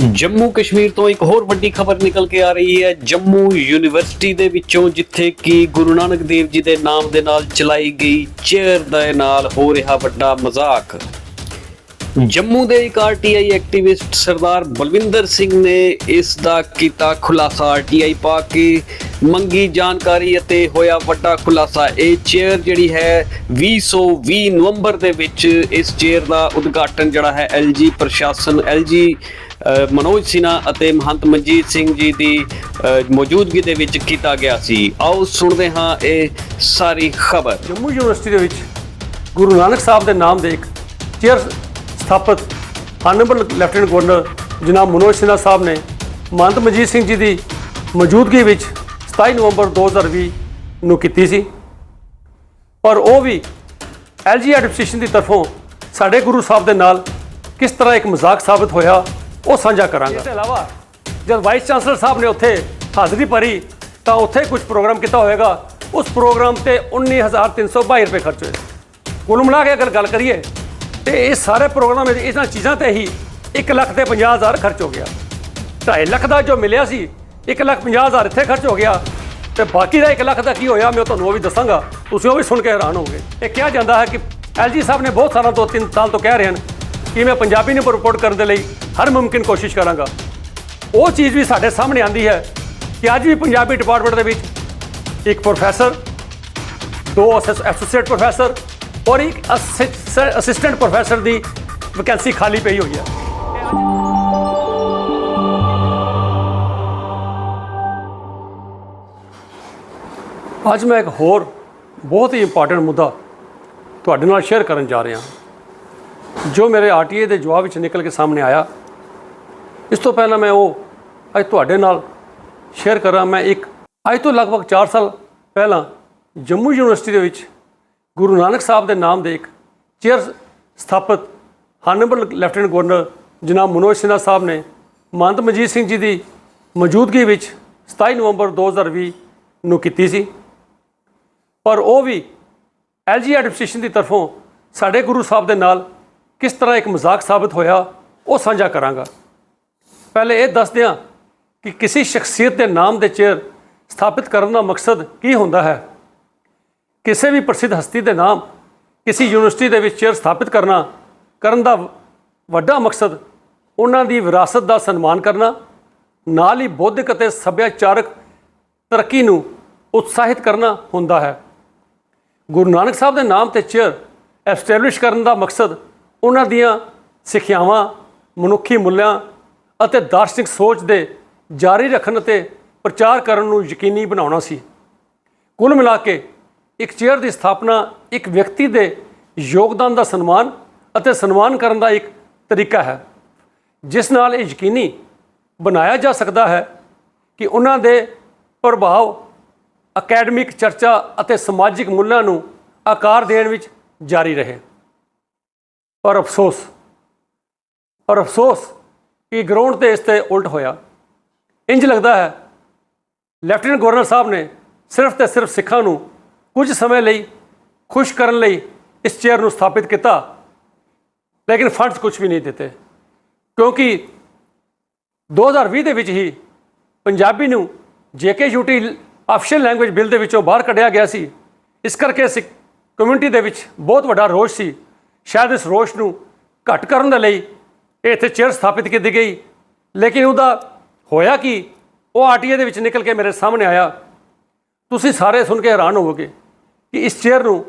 ਜੰਮੂ ਕਸ਼ਮੀਰ ਤੋਂ ਇੱਕ ਹੋਰ ਵੱਡੀ ਖਬਰ ਨਿਕਲ ਕੇ ਆ ਰਹੀ ਹੈ। ਜੰਮੂ ਯੂਨੀਵਰਸਿਟੀ ਦੇ ਵਿੱਚੋਂ ਜਿੱਥੇ ਕਿ ਗੁਰੂ ਨਾਨਕ ਦੇਵ ਜੀ ਦੇ ਨਾਮ ਦੇ ਨਾਲ ਚਲਾਈ ਗਈ ਚੇਅਰ ਦੇ ਨਾਲ ਹੋ ਰਿਹਾ ਵੱਡਾ ਮਜ਼ਾਕ। ਜੰਮੂ ਦੇ ਇੱਕ ਆਰਟੀਆਈ ਐਕਟਿਵਿਸਟ ਸਰਦਾਰ ਬਲਵਿੰਦਰ ਸਿੰਘ ਨੇ ਇਸ ਦਾ ਕੀਤਾ ਖੁਲਾਸਾ। ਆਰਟੀਆਈ ਪਾ ਕੇ ਮੰਗੀ ਜਾਣਕਾਰੀ ਅਤੇ ਹੋਇਆ ਵੱਡਾ ਖੁਲਾਸਾ। ਇਹ ਚੇਅਰ ਜਿਹੜੀ ਹੈ 2020 ਨਵੰਬਰ ਦੇ ਵਿੱਚ ਇਸ ਚੇਅਰ ਦਾ ਉਦਘਾਟਨ ਜਿਹੜਾ ਹੈ ਐਲਜੀ ਪ੍ਰਸ਼ਾਸਨ ਐਲਜੀ ਮਨੋਜ ਸਿਨਹਾ ਅਤੇ ਮਹੰਤ ਮਨਜੀਤ ਸਿੰਘ ਜੀ ਦੀ ਮੌਜੂਦਗੀ ਦੇ ਵਿੱਚ ਕੀਤਾ ਗਿਆ ਸੀ। ਆਓ ਸੁਣਦੇ ਹਾਂ ਇਹ ਸਾਰੀ ਖਬਰ। ਜੰਮੂ ਯੂਨੀਵਰਸਿਟੀ ਦੇ ਵਿੱਚ ਗੁਰੂ ਨਾਨਕ ਸਾਹਿਬ ਦੇ ਨਾਮ ਦੇ ਇੱਕ ਚੇਅਰ ਸਥਾਪਿਤ ਆਨਰੇਬਲ ਲੈਫਟੀਨੈਂਟ ਗਵਰਨਰ ਜਨਾਬ ਮਨੋਜ ਸਿਨਹਾ ਸਾਹਿਬ ਨੇ, ਮਹੰਤ ਮਨਜੀਤ ਸਿੰਘ ਜੀ ਦੀ ਮੌਜੂਦਗੀ ਵਿੱਚ 27 ਨਵੰਬਰ 2020 ਨੂੰ ਕੀਤੀ ਸੀ। ਪਰ ਉਹ ਵੀ ਐਲਜੀ ਐਡਮਿਨਿਸਟ੍ਰੇਸ਼ਨ ਦੀ ਤਰਫੋਂ ਸਾਡੇ ਗੁਰੂ ਸਾਹਿਬ ਦੇ ਨਾਲ ਕਿਸ ਤਰ੍ਹਾਂ ਇੱਕ ਮਜ਼ਾਕ ਸਾਬਤ ਹੋਇਆ, ਉਹ ਸਾਂਝਾ ਕਰਾਂਗਾ। ਇਸ ਤੋਂ ਇਲਾਵਾ ਜਦ ਵਾਈਸ ਚਾਂਸਲਰ ਸਾਹਿਬ ਨੇ ਉੱਥੇ ਹਾਜ਼ਰੀ ਭਰੀ, ਤਾਂ ਉੱਥੇ ਕੁਝ ਪ੍ਰੋਗਰਾਮ ਕੀਤਾ ਹੋਵੇਗਾ। ਉਸ ਪ੍ਰੋਗਰਾਮ ਤੇ 19322 ਰੁਪਏ ਖਰਚ ਹੋਏ। ਕੁੱਲ ਮਿਲਾ ਕੇ ਅਗਰ ਗੱਲ ਕਰੀਏ, ਤੇ ਇਹ ਸਾਰੇ ਪ੍ਰੋਗਰਾਮ ਇਹਨਾਂ ਚੀਜ਼ਾਂ ਤੇ ਹੀ 1 ਲੱਖ ਤੇ 50000 ਖਰਚ ਹੋ ਗਿਆ। 2.5 ਲੱਖ ਦਾ ਜੋ ਮਿਲਿਆ ਸੀ 1 ਲੱਖ 50000 ਇੱਥੇ ਖਰਚ ਹੋ ਗਿਆ ਤੇ ਬਾਕੀ ਦਾ 1 ਲੱਖ ਦਾ ਕੀ ਹੋਇਆ, ਮੈਂ ਤੁਹਾਨੂੰ ਉਹ ਵੀ ਦੱਸਾਂਗਾ। ਤੁਸੀਂ ਉਹ ਵੀ ਸੁਣ ਕੇ ਹੈਰਾਨ ਹੋਗੇ ਇਹ ਕਿਹਾ ਜਾਂਦਾ ਹੈ ਕਿ ਐਲਜੀ ਸਾਹਿਬ ਨੇ ਬਹੁਤ ਸਾਲਾਂ ਤੋਂ 3 ਸਾਲ ਤੋਂ ਕਹਿ ਰਹੇ ਹਨ ਕਿ ਮੈਂ ਪੰਜਾਬੀ ਨੂੰ ਰਿਪੋਰਟ ਕਰਨ ਦੇ ਲਈ ਹਰ ਮੁਮਕਿਨ ਕੋਸ਼ਿਸ਼ ਕਰਾਂਗਾ। ਉਹ ਚੀਜ਼ ਵੀ ਸਾਡੇ ਸਾਹਮਣੇ ਆਂਦੀ ਹੈ ਕਿ ਅੱਜ ਵੀ ਪੰਜਾਬੀ ਡਿਪਾਰਟਮੈਂਟ ਦੇ ਵਿੱਚ ਇੱਕ ਪ੍ਰੋਫੈਸਰ ਦੋ ਐਸੋਸੀਏਟ ਪ੍ਰੋਫੈਸਰ ਔਰ ਇੱਕ ਅਸਿਸਟੈਂਟ ਪ੍ਰੋਫੈਸਰ ਦੀ ਵੈਕੈਂਸੀ ਖਾਲੀ ਪਈ ਹੋਈ ਹੈ। ਅੱਜ ਮੈਂ ਇੱਕ ਹੋਰ ਬਹੁਤ ਹੀ ਇੰਪੋਰਟੈਂਟ ਮੁੱਦਾ ਤੁਹਾਡੇ ਨਾਲ ਸ਼ੇਅਰ ਕਰਨ ਜਾ ਰਿਹਾ ਜੋ ਮੇਰੇ ਆਰਟੀਏ ਦੇ ਜਵਾਬ ਵਿੱਚ ਨਿਕਲ ਕੇ ਸਾਹਮਣੇ ਆਇਆ, ਇਸ ਤੋਂ ਪਹਿਲਾਂ ਮੈਂ ਉਹ ਅੱਜ ਤੁਹਾਡੇ ਨਾਲ ਸ਼ੇਅਰ ਕਰਾਂ ਮੈਂ ਇੱਕ ਅੱਜ ਤੋਂ ਲਗਭਗ 4 ਸਾਲ ਪਹਿਲਾਂ ਜੰਮੂ ਯੂਨੀਵਰਸਿਟੀ ਦੇ ਵਿੱਚ ਗੁਰੂ ਨਾਨਕ ਸਾਹਿਬ ਦੇ ਨਾਮ ਦੇ ਇੱਕ ਚੇਅਰ ਸਥਾਪਿਤ ਹਾਨਰੇਬਲ ਲੈਫਟੀਨੈਂਟ ਗਵਰਨਰ ਜਨਾਬ ਮਨੋਜ ਸਿਨਹਾ ਸਾਹਿਬ ਨੇ ਮਹੰਤ ਮਨਜੀਤ ਸਿੰਘ ਜੀ ਦੀ ਮੌਜੂਦਗੀ ਵਿੱਚ 27 ਨਵੰਬਰ 2020 ਨੂੰ ਕੀਤੀ ਸੀ। ਪਰ ਉਹ ਵੀ ਐਲਜੀ ਐਡਮਿਨਿਸਟ੍ਰੇਸ਼ਨ ਦੀ ਤਰਫੋਂ ਸਾਡੇ ਗੁਰੂ ਸਾਹਿਬ ਦੇ ਨਾਲ ਕਿਸ ਤਰ੍ਹਾਂ ਇੱਕ ਮਜ਼ਾਕ ਸਾਬਤ ਹੋਇਆ, ਉਹ ਸਾਂਝਾ ਕਰਾਂਗਾ। ਪਹਿਲੇ ਇਹ ਦੱਸਦੇ ਹਾਂ ਕਿ ਕਿਸੇ ਸ਼ਖਸੀਅਤ ਦੇ ਨਾਮ ਦੇ ਚੇਅਰ ਸਥਾਪਿਤ ਕਰਨ ਦਾ ਮਕਸਦ ਕੀ ਹੁੰਦਾ ਹੈ। ਕਿਸੇ ਵੀ ਪ੍ਰਸਿੱਧ ਹਸਤੀ ਦੇ ਨਾਮ ਕਿਸੇ ਯੂਨੀਵਰਸਿਟੀ ਦੇ ਵਿੱਚ ਚੇਅਰ ਸਥਾਪਿਤ ਕਰਨਾ, ਕਰਨ ਦਾ ਵੱਡਾ ਮਕਸਦ ਉਹਨਾਂ ਦੀ ਵਿਰਾਸਤ ਦਾ ਸਨਮਾਨ ਕਰਨਾ, ਨਾਲ ਹੀ ਬੌਧਿਕ ਅਤੇ ਸੱਭਿਆਚਾਰਕ ਤਰੱਕੀ ਨੂੰ ਉਤਸ਼ਾਹਿਤ ਕਰਨਾ ਹੁੰਦਾ ਹੈ। ਗੁਰੂ ਨਾਨਕ ਸਾਹਿਬ ਦੇ ਨਾਮ ਤੇ ਚੇਅਰ ਐਸਟੈਬਲਿਸ਼ ਕਰਨ ਦਾ ਮਕਸਦ ਉਹਨਾਂ ਦੀਆਂ ਸਿੱਖਿਆਵਾਂ, ਮਨੁੱਖੀ ਮੁੱਲਿਆਂ ਅਤੇ ਦਾਰਸ਼ਨਿਕ ਸੋਚ ਦੇ ਜਾਰੀ ਰੱਖਣ ਅਤੇ ਪ੍ਰਚਾਰ ਕਰਨ ਨੂੰ ਯਕੀਨੀ ਬਣਾਉਣਾ ਸੀ। ਕੁੱਲ ਮਿਲਾ ਕੇ ਇੱਕ ਚੇਅਰ ਦੀ ਸਥਾਪਨਾ ਇੱਕ ਵਿਅਕਤੀ ਦੇ ਯੋਗਦਾਨ ਦਾ ਸਨਮਾਨ ਅਤੇ ਸਨਮਾਨ ਕਰਨ ਦਾ ਇੱਕ ਤਰੀਕਾ ਹੈ, ਜਿਸ ਨਾਲ ਇਹ ਯਕੀਨੀ ਬਣਾਇਆ ਜਾ ਸਕਦਾ ਹੈ ਕਿ ਉਹਨਾਂ ਦੇ ਪ੍ਰਭਾਵ ਅਕੈਡਮਿਕ ਚਰਚਾ ਅਤੇ ਸਮਾਜਿਕ ਮੁੱਲਾਂ ਨੂੰ ਆਕਾਰ ਦੇਣ ਵਿੱਚ ਜਾਰੀ ਰਹੇ। ਪਰ ਅਫਸੋਸ ਪਰ ਅਫਸੋਸ ਕਿ ਗਰਾਊਂਡ ਤੇ ਇਸ ਤੇ ਉਲਟ ਹੋਇਆ। ਇੰਜ ਲੱਗਦਾ ਹੈ, ਲੈਫਟੀਨੈਂਟ ਗਵਰਨਰ ਸਾਹਿਬ ਨੇ ਸਿਰਫ ਤੇ ਸਿਰਫ ਸਿੱਖਾਂ ਨੂੰ ਕੁਝ ਸਮੇਂ ਲਈ ਖੁਸ਼ ਕਰਨ ਲਈ ਇਸ ਚੇਅਰ ਨੂੰ ਸਥਾਪਿਤ ਕੀਤਾ, ਲੇਕਿਨ ਫੰਡਸ ਕੁਝ ਵੀ ਨਹੀਂ ਦਿੱਤੇ। ਕਿਉਂਕਿ 2020 ਦੇ ਵਿੱਚ ਹੀ ਪੰਜਾਬੀ ਨੂੰ JK UT official language bill ਦੇ ਵਿੱਚੋਂ ਬਾਹਰ ਕੱਢਿਆ ਗਿਆ ਸੀ। ਇਸ ਕਰਕੇ ਸਿੱਖ ਕਮਿਊਨਿਟੀ ਦੇ ਵਿੱਚ ਬਹੁਤ ਵੱਡਾ ਰੋਸ਼ ਸੀ। ਸ਼ਾਇਦ ਇਸ ਰੋਸ਼ ਨੂੰ ਘੱਟ ਕਰਨ ਦੇ ਲਈ ਇਹ ਇੱਥੇ ਚੇਅਰ ਸਥਾਪਿਤ ਕੀਤੀ ਗਈ। ਲੇਕਿਨ ਉਹਦਾ ਹੋਇਆ ਕਿ? ਉਹ ਆਰਟੀਏ ਦੇ ਵਿੱਚ ਨਿਕਲ ਕੇ ਮੇਰੇ ਸਾਹਮਣੇ ਆਇਆ। ਤੁਸੀਂ ਸਾਰੇ ਸੁਣ ਕੇ ਹੈਰਾਨ ਹੋਵੋਗੇ ਕਿ ਇਸ ਚੇਅਰ ਨੂੰ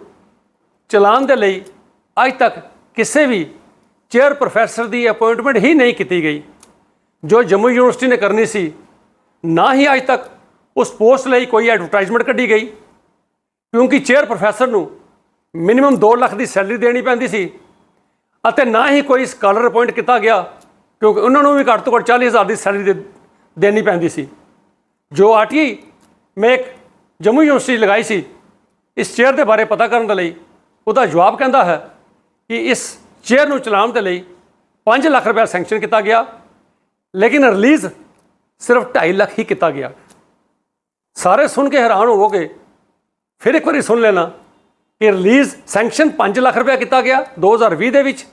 ਚਲਾਉਣ ਦੇ ਲਈ ਅੱਜ ਤੱਕ ਕਿਸੇ ਵੀ ਚੇਅਰ ਪ੍ਰੋਫੈਸਰ ਦੀ ਅਪਾਇੰਟਮੈਂਟ ਹੀ ਨਹੀਂ ਕੀਤੀ ਗਈ। ਜੋ ਜੰਮੂ ਯੂਨੀਵਰਸਿਟੀ ਨੇ ਕਰਨੀ ਸੀ, ਨਾ ਹੀ ਅੱਜ ਤੱਕ ਉਸ ਪੋਸਟ ਲਈ ਕੋਈ ਐਡਵਰਟਾਈਜ਼ਮੈਂਟ ਕੱਢੀ ਗਈ। ਕਿਉਂਕਿ ਚੇਅਰ ਪ੍ਰੋਫੈਸਰ ਨੂੰ ਮਿਨੀਮਮ 2 ਲੱਖ ਦੀ ਸੈਲਰੀ ਦੇਣੀ ਪੈਂਦੀ ਸੀ ਅਤੇ ਨਾ ਹੀ ਕੋਈ ਸਕਾਲਰ ਅਪਾਇੰਟ ਕੀਤਾ ਗਿਆ, ਕਿਉਂਕਿ ਉਹਨਾਂ ਨੂੰ ਵੀ ਘੱਟ ਤੋਂ ਘੱਟ 40000 ਦੀ ਸੈਲਰੀ ਦੇ ਦੇਣੀ ਪੈਂਦੀ ਸੀ। ਜੋ ਆਰਟੀਆਈ ਮੈਂ ਇੱਕ ਜੰਮੂ ਯੂਨੀਵਰਸਿਟੀ ਲਗਾਈ ਸੀ, ਇਸ ਚੇਅਰ ਦੇ ਬਾਰੇ ਪਤਾ ਕਰਨ ਦੇ ਲਈ ਉਹਦਾ ਜਵਾਬ ਕਹਿੰਦਾ ਹੈ ਕਿ ਇਸ ਚੇਅਰ ਨੂੰ ਚਲਾਉਣ ਦੇ ਲਈ 5 ਲੱਖ ਰੁਪਏ ਸੈਂਕਸ਼ਨ ਕੀਤਾ ਗਿਆ, ਲੇਕਿਨ ਰਿਲੀਜ਼ ਸਿਰਫ 2.5 ਲੱਖ ਹੀ ਕੀਤਾ ਗਿਆ। ਸਾਰੇ ਸੁਣ ਕੇ ਹੈਰਾਨ ਹੋਵੋਗੇ। ਫਿਰ ਇੱਕ ਵਾਰੀ ਸੁਣ ਲੈਣਾ ਕਿ ਰਿਲੀਜ਼ ਸੈਂਕਸ਼ਨ 5 ਲੱਖ ਰੁਪਏ ਕੀਤਾ ਗਿਆ 2020 ਦੇ ਵਿੱਚ,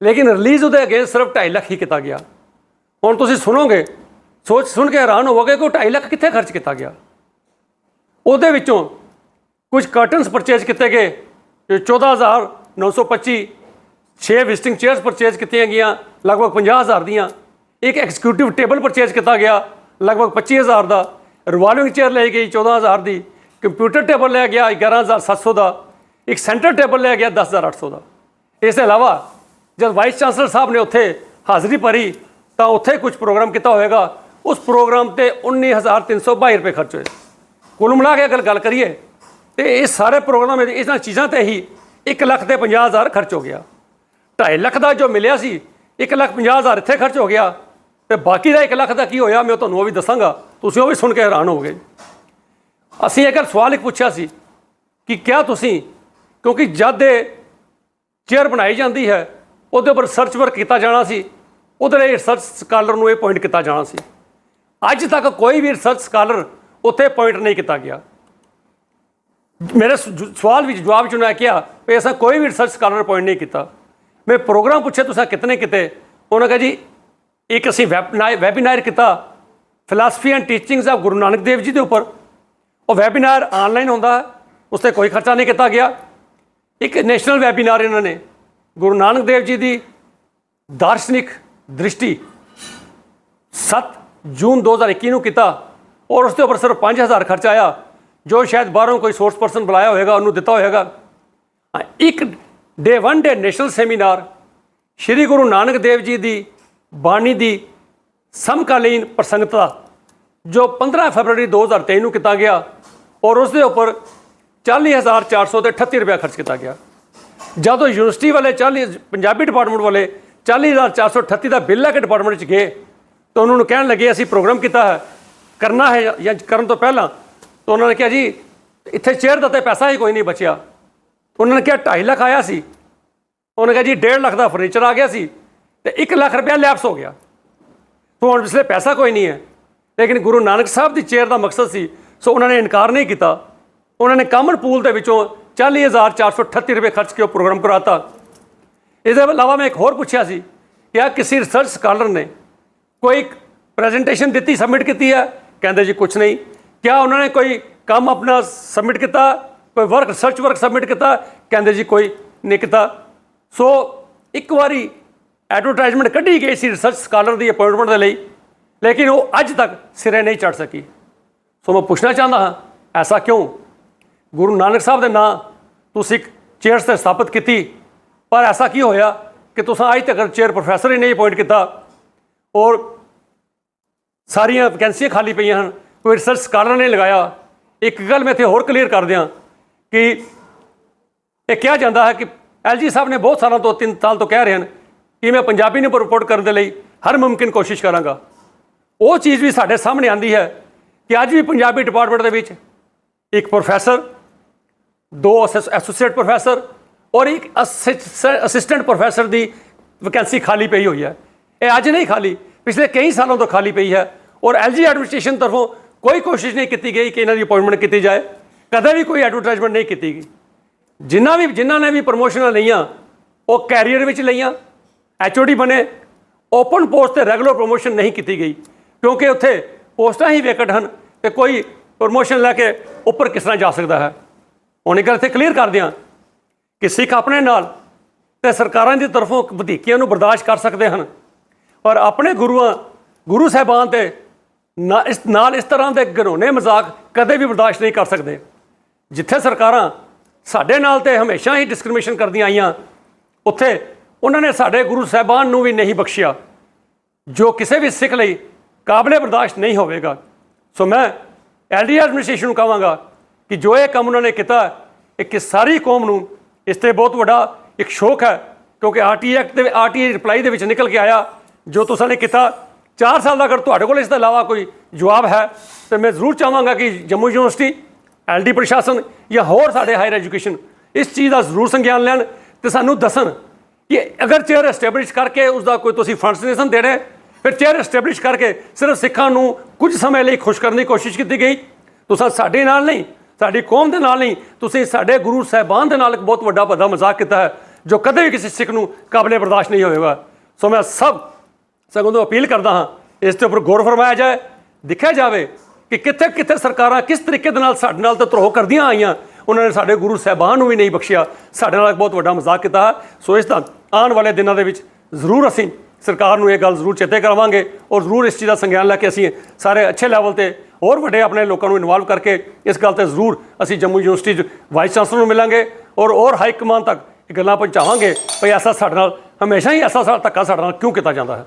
ਲੇਕਿਨ ਰਿਲੀਜ਼ ਉਹਦੇ ਅਗੇਂਸਟ ਸਿਰਫ 2.5 ਲੱਖ ਹੀ ਕੀਤਾ ਗਿਆ। ਹੁਣ ਤੁਸੀਂ ਸੁਣੋਗੇ, ਸੋਚ ਸੁਣ ਕੇ ਹੈਰਾਨ ਹੋਵੋਗੇ ਕਿ ਉਹ 2.5 ਲੱਖ ਕਿੱਥੇ ਖਰਚ ਕੀਤਾ ਗਿਆ। ਉਹਦੇ ਵਿੱਚੋਂ ਕੁਝ ਕਰਟਨਸ ਪਰਚੇਜ ਕੀਤੇ ਗਏ, ਜੋ 14925 6 ਵਿਜ਼ਿਟਿੰਗ ਚੇਅਰਸ ਪਰਚੇਜ ਕੀਤੀਆਂ ਗਈਆਂ, ਲਗਭਗ 50000 ਦੀਆਂ। ਇੱਕ ਐਗਜ਼ੀਕਿਊਟਿਵ ਟੇਬਲ ਪਰਚੇਜ ਕੀਤਾ ਗਿਆ, ਲਗਭਗ 25000 ਦਾ। ਰਿਵਾਲਵਿੰਗ ਚੇਅਰ ਲਈ ਗਈ 14000 ਦੀ, ਕੰਪਿਊਟਰ ਟੇਬਲ ਲਿਆ ਗਿਆ 11700 ਦਾ, ਇੱਕ ਸੈਂਟਰ ਟੇਬਲ ਲਿਆ ਗਿਆ 10800 ਦਾ। ਇਸ ਤੋਂ ਇਲਾਵਾ ਜਦ ਵਾਈਸ ਚਾਂਸਲਰ ਸਾਹਿਬ ਨੇ ਉੱਥੇ ਹਾਜ਼ਰੀ ਭਰੀ, ਤਾਂ ਉੱਥੇ ਕੁਝ ਪ੍ਰੋਗਰਾਮ ਕੀਤਾ ਹੋਵੇਗਾ। ਉਸ ਪ੍ਰੋਗਰਾਮ ਤੇ 19322 ਰੁਪਏ ਖਰਚ ਹੋਏ। ਕੁੱਲ ਮਿਲਾ ਕੇ ਅਗਰ ਗੱਲ ਕਰੀਏ, ਤੇ ਇਹ ਸਾਰੇ ਪ੍ਰੋਗਰਾਮ ਇਹਨਾਂ ਚੀਜ਼ਾਂ ਤੇ ਹੀ 1 ਲੱਖ ਤੇ 50000 ਖਰਚ ਹੋ ਗਿਆ। 2.5 ਲੱਖ ਦਾ ਜੋ ਮਿਲਿਆ ਸੀ 1 ਲੱਖ 50000 ਇੱਥੇ ਖਰਚ ਹੋ ਗਿਆ। ਤੇ ਬਾਕੀ ਦਾ 1 ਲੱਖ ਦਾ ਕੀ ਹੋਇਆ, ਮੈਂ ਤੁਹਾਨੂੰ ਉਹ ਵੀ ਦੱਸਾਂਗਾ। ਤੁਸੀਂ ਉਹ ਵੀ ਸੁਣ ਕੇ ਹੈਰਾਨ ਹੋਵੋਗੇ। ਅਸੀਂ ਇੱਕ ਸਵਾਲ ਇੱਕ ਪੁੱਛਿਆ ਸੀ ਕਿ ਕਿਆ ਤੁਸੀਂ, ਕਿਉਂਕਿ ਜਦ ਦੇ ਚੇਅਰ ਬਣਾਈ ਜਾਂਦੀ ਹੈ, ਉਹਦੇ ਉੱਪਰ ਰਿਸਰਚ ਵਰਕ ਕੀਤਾ ਜਾਣਾ ਸੀ, ਉਹਦੇ ਲਈ ਰਿਸਰਚ ਸਕਾਲਰ ਨੂੰ ਇਹ ਪੁਆਇੰਟ ਕੀਤਾ ਜਾਣਾ ਸੀ। ਅੱਜ ਤੱਕ ਕੋਈ ਵੀ ਰਿਸਰਚ ਸਕਾਲਰ ਉੱਥੇ ਪੁਆਇੰਟ ਨਹੀਂ ਕੀਤਾ ਗਿਆ। ਮੇਰੇ ਸਵਾਲ ਵਿੱਚ ਜਵਾਬ ਚ ਉਹਨਾਂ ਕਿਹਾ ਵੀ ਅਸਾਂ ਕੋਈ ਵੀ ਰਿਸਰਚ ਸਕਾਲਰ ਪੁਆਇੰਟ ਨਹੀਂ ਕੀਤਾ। ਮੈਂ ਪ੍ਰੋਗਰਾਮ ਪੁੱਛਿਆ, ਤੁਸੀਂ ਕਿਤਨੇ ਕਿਤੇ? ਉਹਨਾਂ ਕਹਾ ਜੀ, ਇੱਕ ਅਸੀਂ ਵੈਬਨਾਰ ਵੈਬਿਨਾਰ ਕੀਤਾ philosophy and teachings of Guru Nanak Dev ji ਦੇ ਉੱਪਰ। ਉਹ ਵੈਬਿਨਾਰ ਆਨਲਾਈਨ ਹੁੰਦਾ ਹੈ, ਉਸ ਤੇ ਕੋਈ ਖਰਚਾ ਨਹੀਂ ਕੀਤਾ ਗਿਆ। ਇੱਕ ਨੈਸ਼ਨਲ ਵੈਬਿਨਾਰ ਇਹਨਾਂ ਨੇ ਗੁਰੂ ਨਾਨਕ ਦੇਵ ਜੀ ਦੀ ਦਾਰਸ਼ਨਿਕ ਦ੍ਰਿਸ਼ਟੀ। 7 ਜੂਨ 2021 ਨੂੰ ਕੀਤਾ ਔਰ ਉਸ ਦੇ ਉੱਪਰ ਸਿਰਫ 5000 ਖਰਚਾ ਆਇਆ ਜੋ ਸ਼ਾਇਦ ਬਾਹਰੋਂ ਕੋਈ ਸੋਰਸ ਪਰਸਨ ਬੁਲਾਇਆ ਹੋਵੇਗਾ ਉਹਨੂੰ ਦਿੱਤਾ ਹੋਵੇਗਾ। ਇੱਕ day one day national seminar Shri Guru Nanak Dev ji ਦੀ ਬਾਣੀ ਦੀ ਸਮਕਾਲੀਨ ਪ੍ਰਸੰਗਤਾ ਜੋ 15 ਫਰਵਰੀ 2023 ਨੂੰ ਕੀਤਾ ਗਿਆ ਔਰ ਉਸ ਦੇ ਉੱਪਰ 40400 ਤੇ 38 ਰੁਪਏ ਖਰਚ ਕੀਤਾ ਗਿਆ। ਜਦੋਂ ਯੂਨੀਵਰਸਿਟੀ ਵਾਲੇ 40 ਪੰਜਾਬੀ ਡਿਪਾਰਟਮੈਂਟ ਵਾਲੇ 40438 ਦਾ ਬਿੱਲ ਲੈ ਕੇ ਡਿਪਾਰਟਮੈਂਟ 'ਚ ਗਏ ਤਾਂ ਉਹਨਾਂ ਨੂੰ ਕਹਿਣ ਲੱਗੇ, ਅਸੀਂ ਪ੍ਰੋਗਰਾਮ ਕੀਤਾ ਹੈ, ਕਰਨਾ ਹੈ ਜਾਂ ਕਰਨ ਤੋਂ ਪਹਿਲਾਂ। ਤਾਂ ਉਹਨਾਂ ਨੇ ਕਿਹਾ, ਜੀ, ਇੱਥੇ ਚੇਅਰ ਦਾ ਤੇ ਪੈਸਾ ਹੀ ਕੋਈ ਨਹੀਂ ਬਚਿਆ। ਉਹਨਾਂ ਨੇ ਕਿਹਾ 2.5 ਲੱਖ ਆਇਆ ਸੀ। ਉਹਨਾਂ ਨੇ ਕਿਹਾ, ਜੀ 1.5 ਲੱਖ ਦਾ ਫਰਨੀਚਰ ਆ ਗਿਆ ਸੀ ਤੇ 1 ਲੱਖ ਰੁਪਇਆ ਲੈਪਸ ਹੋ ਗਿਆ। ਹੁਣ ਪਿਛਲੇ ਪੈਸਾ ਕੋਈ ਨਹੀਂ ਹੈ। ਲੇਕਿਨ ਗੁਰੂ ਨਾਨਕ ਸਾਹਿਬ ਦੀ ਚੇਅਰ ਦਾ ਮਕਸਦ ਸੀ, ਸੋ ਉਹਨਾਂ ਨੇ ਇਨਕਾਰ ਨਹੀਂ ਕੀਤਾ। ਉਹਨਾਂ ਨੇ ਕਾਮਨ ਪੂਲ ਦੇ ਵਿੱਚੋਂ 40438 ਰੁਪਏ ਖਰਚ ਕੇ ਉਹ ਪ੍ਰੋਗਰਾਮ ਕਰਾਤਾ। ਇਹਦੇ ਇਲਾਵਾ ਮੈਂ ਇੱਕ ਹੋਰ ਪੁੱਛਿਆ ਸੀ ਕਿ ਆ ਕਿਸੇ ਰਿਸਰਚ ਸਕਾਲਰ ਨੇ ਕੋਈ ਪ੍ਰੈਜੈਂਟੇਸ਼ਨ ਦਿੱਤੀ ਸਬਮਿਟ ਕੀਤੀ ਹੈ? ਕਹਿੰਦੇ ਜੀ ਕੁਝ ਨਹੀਂ। ਕਿਆ ਉਹਨਾਂ ਨੇ ਕੋਈ ਕੰਮ ਆਪਣਾ ਸਬਮਿਟ ਕੀਤਾ? ਕੋਈ ਵਰਕ ਰਿਸਰਚ ਵਰਕ ਸਬਮਿਟ ਕੀਤਾ? ਕਹਿੰਦੇ ਜੀ ਕੋਈ ਨਹੀਂ ਕੀਤਾ। ਸੋ ਇੱਕ ਵਾਰੀ ਐਡਵਰਟਾਈਜ਼ਮੈਂਟ ਕੱਢੀ ਗਈ ਸੀ ਰਿਸਰਚ ਸਕਾਲਰ ਦੀ ਅਪਾਇੰਟਮੈਂਟ ਦੇ ਲਈ, ਲੇਕਿਨ ਉਹ ਅੱਜ ਤੱਕ ਸਿਰੇ ਨਹੀਂ ਚੜ ਸਕੀ। ਸੋ ਮੈਂ ਪੁੱਛਣਾ ਚਾਹੁੰਦਾ ਹਾਂ, ਐਸਾ ਕਿਉਂ? ਗੁਰੂ ਨਾਨਕ ਸਾਹਿਬ ਦੇ ਨਾਂ ਤੁਸੀਂ ਇੱਕ ਚੇਅਰਸ ਤੇ ਸਥਾਪਿਤ ਕੀਤੀ, ਪਰ ਐਸਾ ਕੀ ਹੋਇਆ ਕਿ ਤੁਸੀਂ ਅੱਜ ਤੱਕ ਚੇਅਰ ਪ੍ਰੋਫੈਸਰ ਹੀ ਨਹੀਂ ਅਪਾਇੰਟ ਕੀਤਾ ਔਰ ਸਾਰੀਆਂ ਵੈਕੈਂਸੀਆਂ ਖਾਲੀ ਪਈਆਂ ਹਨ? ਕੋਈ ਰਿਸਰਚ ਸਕਾਲਰ ਨੇ ਲਗਾਇਆ? ਇੱਕ ਗੱਲ ਮੈਂ ਇੱਥੇ ਹੋਰ ਕਲੀਅਰ ਕਰ ਦਿਆਂ ਕਿ ਇਹ ਕਿਹਾ ਜਾਂਦਾ ਹੈ ਕਿ ਐਲਜੀ ਸਾਹਿਬ ਨੇ ਬਹੁਤ ਸਾਲਾਂ ਤੋਂ ਤਿੰਨ ਸਾਲ ਤੋਂ ਕਹਿ ਰਹੇ ਹਨ ਕਿ ਮੈਂ ਪੰਜਾਬੀ ਨੂੰ ਰਿਪੋਰਟ ਕਰਨ ਦੇ ਲਈ ਹਰ ਮੁਮਕਿਨ ਕੋਸ਼ਿਸ਼ ਕਰਾਂਗਾ। ਉਹ ਚੀਜ਼ ਵੀ ਸਾਡੇ ਸਾਹਮਣੇ ਆਂਦੀ ਹੈ ਕਿ ਅੱਜ ਵੀ ਪੰਜਾਬੀ ਡਿਪਾਰਟਮੈਂਟ ਦੇ ਵਿੱਚ ਇੱਕ ਪ੍ਰੋਫੈਸਰ ਦੋ ਐਸੋਸੀਏਟ ਪ੍ਰੋਫੈਸਰ ਔਰ ਇੱਕ ਅਸਿਸਟੈਂਟ ਪ੍ਰੋਫੈਸਰ ਦੀ ਵੈਕੈਂਸੀ ਖਾਲੀ ਪਈ ਹੋਈ ਹੈ। ਇਹ ਅੱਜ ਨਹੀਂ ਖਾਲੀ, ਪਿਛਲੇ ਕਈ ਸਾਲਾਂ ਤੋਂ ਖਾਲੀ ਪਈ ਹੈ ਔਰ ਐਲਜੀ ਐਡਮਿਨਿਸਟ੍ਰੇਸ਼ਨ ਤਰਫੋਂ ਕੋਈ ਕੋਸ਼ਿਸ਼ ਨਹੀਂ ਕੀਤੀ ਗਈ ਕਿ ਇਹਨਾਂ ਦੀ ਅਪਾਇੰਟਮੈਂਟ ਕੀਤੀ ਜਾਏ। ਕਦੇ ਵੀ ਕੋਈ ਐਡਵਰਟਾਈਜ਼ਮੈਂਟ ਨਹੀਂ ਕੀਤੀ ਗਈ। ਜਿਨ੍ਹਾਂ ਵੀ ਜਿਨ੍ਹਾਂ ਨੇ ਵੀ ਪ੍ਰਮੋਸ਼ਨਾਂ ਲਈਆਂ, ਉਹ ਕੈਰੀਅਰ ਵਿੱਚ ਲਈਆਂ। ਐਚਓਡੀ ਬਣੇ। ਓਪਨ ਪੋਸਟ ਤੇ ਰੈਗੂਲਰ ਪ੍ਰੋਮੋਸ਼ਨ ਨਹੀਂ ਕੀਤੀ ਗਈ, ਕਿਉਂਕਿ ਉੱਥੇ ਪੋਸਟਾਂ ਹੀ ਵੇਕਟ ਹਨ ਤੇ ਕੋਈ ਪ੍ਰਮੋਸ਼ਨ ਲੈ ਕੇ ਉੱਪਰ ਕਿਸ ਤਰ੍ਹਾਂ ਜਾ ਸਕਦਾ ਹੈ। ਹੁਣ ਇੱਕ ਇੱਥੇ ਕਲੀਅਰ ਕਰ ਦਿਆਂ ਕਿ ਸਿੱਖ ਆਪਣੇ ਨਾਲ ਤੇ ਸਰਕਾਰਾਂ ਦੀ ਤਰਫੋਂ ਵਧੀਕੀਆਂ ਨੂੰ ਬਰਦਾਸ਼ਤ ਕਰ ਸਕਦੇ ਹਨ। ਪਰ ਆਪਣੇ ਗੁਰੂਆਂ, ਗੁਰੂ ਸਾਹਿਬਾਨ ਤੇ ਨਾ ਇਸ, ਨਾਲ ਇਸ ਤਰ੍ਹਾਂ ਦੇ ਘਰੋਨੇ ਮਜ਼ਾਕ ਕਦੇ ਵੀ ਬਰਦਾਸ਼ਤ ਨਹੀਂ ਕਰ ਸਕਦੇ। ਜਿੱਥੇ ਸਰਕਾਰਾਂ ਸਾਡੇ ਨਾਲ ਤੇ ਹਮੇਸ਼ਾ ਹੀ ਡਿਸਕ੍ਰਿਮੀਨੇਸ਼ਨ ਕਰਦੀਆਂ ਆਈਆਂ, ਉੱਥੇ ਉਹਨਾਂ ਨੇ ਸਾਡੇ ਗੁਰੂ ਸਾਹਿਬਾਨ ਨੂੰ ਵੀ ਨਹੀਂ ਬਖਸ਼ਿਆ, ਜੋ ਕਿਸੇ ਵੀ ਸਿੱਖ ਲਈ ਕਾਬਲੇ ਬਰਦਾਸ਼ਤ ਨਹੀਂ ਹੋਵੇਗਾ। ਸੋ ਮੈਂ ਐਲਡੀ ਐਡਮਿਨਿਸਟ੍ਰੇਸ਼ਨ ਨੂੰ ਕਹਾਂਗਾ ਕਿ ਜੋ ਇਹ ਕੰਮ ਉਹਨਾਂ ਨੇ ਕੀਤਾ ਇੱਕ ਸਾਰੀ ਕੌਮ ਨੂੰ ਇਸ ਤੇ ਬਹੁਤ ਵੱਡਾ ਇੱਕ ਸ਼ੋਕ ਹੈ, ਕਿਉਂਕਿ ਆਰਟੀ ਐਕਟ ਦੇ ਆਰਟੀ ਰਿਪਲਾਈ ਦੇ ਵਿੱਚ ਨਿਕਲ ਕੇ ਆਇਆ, ਜੋ ਤੁਸੀਂ ਨੇ ਕੀਤਾ 4 ਸਾਲ ਦਾ ਅਗਰ ਤੁਹਾਡੇ ਕੋਲ ਇਸ ਤੋਂ ਇਲਾਵਾ ਕੋਈ ਜਵਾਬ ਹੈ, ਤੇ ਮੈਂ ਜ਼ਰੂਰ ਚਾਹਾਂਗਾ ਕਿ ਜੰਮੂ ਯੂਨੀਵਰਸਿਟੀ, ਐਲਡੀ ਪ੍ਰਸ਼ਾਸਨ ਜਾਂ ਹੋਰ ਸਾਡੇ ਹਾਇਰ ਐਜੂਕੇਸ਼ਨ ਇਸ ਚੀਜ਼ ਦਾ ਜ਼ਰੂਰ ਸੰਗਿਆਨ ਲੈਣ ਤੇ ਸਾਨੂੰ ਦੱਸਣ ਕਿ ਅਗਰ ਚੇਅਰ ਐਸਟੈਬਲਿਸ਼ ਕਰਕੇ ਉਸ ਦਾ ਕੋਈ ਤੁਸੀਂ ਫੰਡਸ ਦੇਣਾ, ਫਿਰ ਚੇਅਰ ਐਸਟੈਬਲਿਸ਼ ਕਰਕੇ ਸਿਰਫ ਸਿੱਖਾਂ ਨੂੰ ਕੁਝ ਸਮੇਂ ਲਈ ਖੁਸ਼ ਕਰਨ ਦੀ ਕੋਸ਼ਿਸ਼ ਕੀਤੀ ਗਈ। ਤੁਸੀਂ ਸਾਡੇ ਨਾਲ ਨਹੀਂ, ਸਾਡੀ ਕੌਮ ਦੇ ਨਾਲ ਨਹੀਂ, ਤੁਸੀਂ ਸਾਡੇ ਗੁਰੂ ਸਾਹਿਬਾਨ ਦੇ ਨਾਲ ਇੱਕ ਬਹੁਤ ਵੱਡਾ ਵੱਡਾ ਮਜ਼ਾਕ ਕੀਤਾ ਹੈ, ਜੋ ਕਦੇ ਵੀ ਕਿਸੇ ਸਿੱਖ ਨੂੰ ਕਾਬਲੇ ਬਰਦਾਸ਼ਤ ਨਹੀਂ ਹੋਵੇਗਾ। ਸੋ ਮੈਂ ਸਭ ਸਗੋਂ ਤੋਂ ਅਪੀਲ ਕਰਦਾ ਹਾਂ, ਇਸ ਤੇ ਉੱਪਰ ਗੌਰ ਫਰਮਾਇਆ ਜਾਏ, ਦੇਖਿਆ ਜਾਵੇ ਕਿ ਕਿੱਥੇ ਕਿੱਥੇ ਸਰਕਾਰਾਂ ਕਿਸ ਤਰੀਕੇ ਦੇ ਨਾਲ ਸਾਡੇ ਨਾਲ ਤਾਂ ਧਰੋਹ ਕਰਦੀਆਂ ਆਈਆਂ, ਉਹਨਾਂ ਨੇ ਸਾਡੇ ਗੁਰੂ ਸਾਹਿਬਾਨ ਨੂੰ ਵੀ ਨਹੀਂ ਬਖਸ਼ਿਆ, ਸਾਡੇ ਨਾਲ ਇੱਕ ਬਹੁਤ ਵੱਡਾ ਮਜ਼ਾਕ ਕੀਤਾ। ਸੋ ਇਸ ਦਾ ਆਉਣ ਵਾਲੇ ਦਿਨਾਂ ਦੇ ਵਿੱਚ ਜ਼ਰੂਰ ਅਸੀਂ ਸਰਕਾਰ ਨੂੰ ਇਹ ਗੱਲ ਜ਼ਰੂਰ ਚੇਤੇ ਕਰਾਵਾਂਗੇ ਔਰ ਜ਼ਰੂਰ ਇਸ ਚੀਜ਼ ਦਾ ਸੰਗਿਆਨ ਲੈ ਕੇ ਅਸੀਂ ਸਾਰੇ ਅੱਛੇ ਲੈਵਲ ਤੇ ਹੋਰ ਵੱਡੇ ਆਪਣੇ ਲੋਕਾਂ ਨੂੰ ਇਨਵੋਲਵ ਕਰਕੇ ਇਸ ਗੱਲ ਤੇ ਜ਼ਰੂਰ ਅਸੀਂ ਜੰਮੂ ਯੂਨੀਵਰਸਿਟੀ 'ਚ ਵਾਈਸ ਚਾਂਸਲਰ ਨੂੰ ਮਿਲਾਂਗੇ ਔਰ ਹੋਰ ਹਾਈ ਕਮਾਨ ਤੱਕ ਇਹ ਗੱਲਾਂ ਪਹੁੰਚਾਵਾਂਗੇ। ਭਈ ਐਸਾ ਸਾਡੇ ਨਾਲ, ਹਮੇਸ਼ਾ ਹੀ ਐਸਾ ਸਾ ਧੱਕਾ ਸਾਡੇ ਨਾਲ ਕਿਉਂ ਕੀਤਾ ਜਾਂਦਾ ਹੈ?